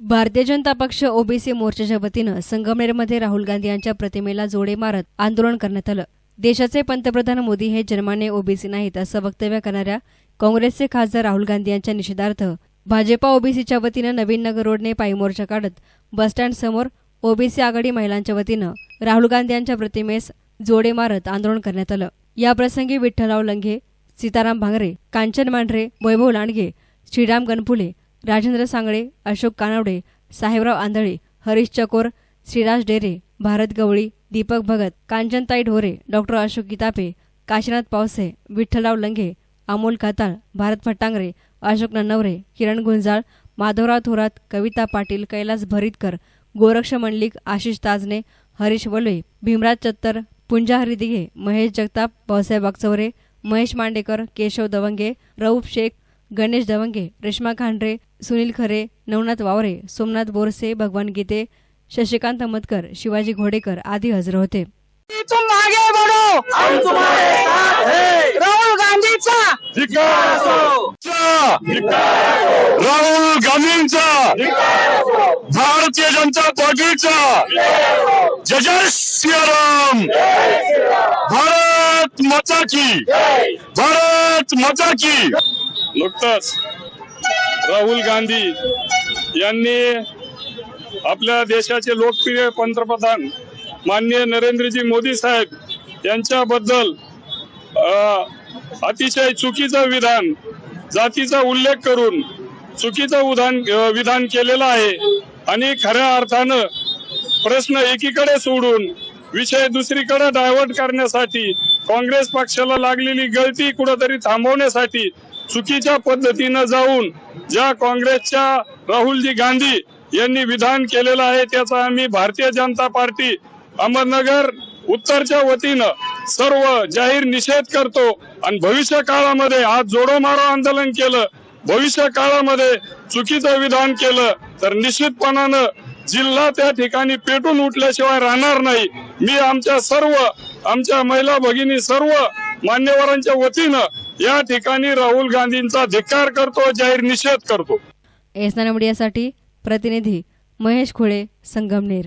भारतीय जनता पक्ष ओबीसी मोर्चाच्या वतीनं संगमनेरमध्ये राहुल गांधी यांच्या प्रतिमेला जोडे मारत आंदोलन करण्यात आलं. देशाचे पंतप्रधान मोदी हे जन्माने ओबीसी नाहीत असं वक्तव्य करणाऱ्या काँग्रेसचे खासदार राहुल गांधी यांच्या निषेधार्थ भाजपा ओबीसीच्या वतीनं नवीन नगर रोडने पायी मोर्चा काढत बसस्टँड समोर ओबीसी आघाडी महिलांच्या वतीनं राहुल गांधी यांच्या प्रतिमेस जोडे मारत आंदोलन करण्यात आलं. याप्रसंगी विठ्ठलराव लंघे सीताराम भांगरे कांचन मांढरे वैभव लांडगे श्रीराम गणपुले राजेंद्र सांगळे अशोक कानवडे साहेबराव आंधळे हरीश चकोर श्रीराज डेरे भारत गवळी दीपक भगत कांचनताई ढोरे डॉक्टर अशोक गीतापे काशीनाथ पावसे विठ्ठलराव लंघे अमोल काताळ भारत फटांगरे अशोक नन्नवरे किरण गुंजाळ माधवराव थोरात कविता पाटील कैलास भरीतकर गोरक्ष मंडलिक आशिष ताजने हरीश वलवे भीमराज चत्तर पुंजा हरिदिघे महेश जगताप भाऊसाहेब वागचौरे महेश मांडेकर केशव दवंगे रऊफ शेख गणेश दवंगे रेश्मा खांडरे सुनील खरे नवनाथ वावरे सोमनाथ बोरसे भगवान गीते शशिकांत मतकर शिवाजी घोडेकर आदी हजर होते. तुम आगे बढ़ो हम तुम्हारे साथ हैं. राहुल गांधीचा. राहुल गांधींचा. भारतीय जनता पार्टीचा. जय जय श्रीराम भारत माता की. भारत माता की. नुकतंच राहुल गांधी यांनी आपल्या देशाचे लोकप्रिय पंतप्रधान माननीय नरेंद्रजी मोदी साहेब यांच्याबद्दल अतिशय चुकीचं विधान जातीचा उल्लेख करून चुकीचं उदान विधान केलेलं आहे आणि खऱ्या अर्थानं प्रश्न एकीकडे सोडून विषय दुसरीकडे डायव्हर्ट करण्यासाठी काँग्रेस पक्षाला लागलेली गळती कुठंतरी थांबवण्यासाठी चुकीच्या पद्धतीनं जाऊन ज्या काँग्रेसच्या राहुलजी गांधी यांनी विधान केलेलं आहे त्याचा आम्ही भारतीय जनता पार्टी अहमदनगर उत्तरच्या वतीनं सर्व जाहीर निषेध करतो. आणि भविष्य काळामध्ये आज जोडो मारो आंदोलन केलं भविष्य काळामध्ये चुकीचं विधान केलं तर निश्चितपणानं जिल्हा त्या ठिकाणी पेटून उठल्याशिवाय राहणार नाही. मी आमच्या सर्व आमच्या महिला भगिनी सर्व मान्यवरांच्या वतीनं या ठिकाणी राहुल गांधींचा धिक्कार करतो जाहीर निषेध करतो. एसना मीडियासाठी प्रतिनिधी महेश खुळे संगमनेर.